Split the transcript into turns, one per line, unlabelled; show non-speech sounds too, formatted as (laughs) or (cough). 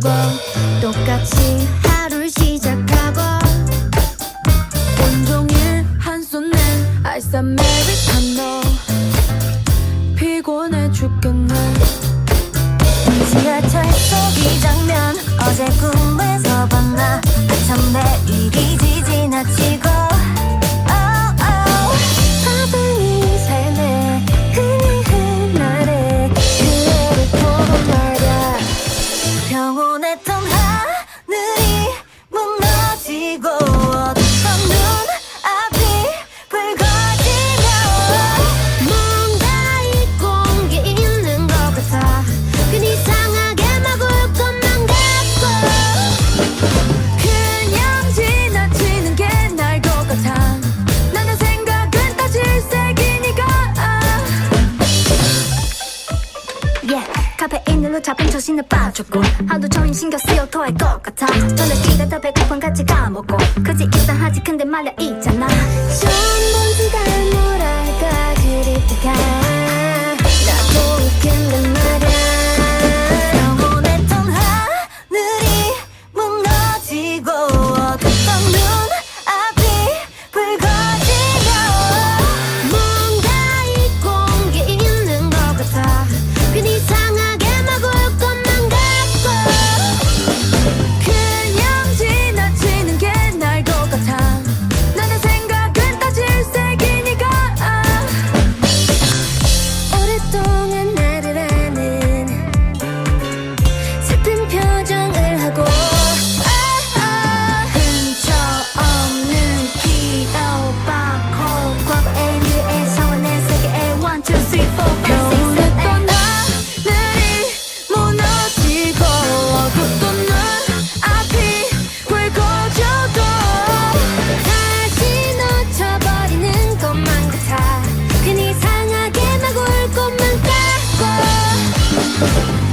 들고 똑같이 하루를 시작하고 온종일 한 손엔 아이스 아메리카노 피곤해 죽겠네. 카페인으로 잡은 정신을 빠졌고 하루 종일 신경 쓰여 토할 것 같아. 전에 집에서 배고픔 같이 까먹고 그지 이상하지 근데 말야 있잖아. you (laughs)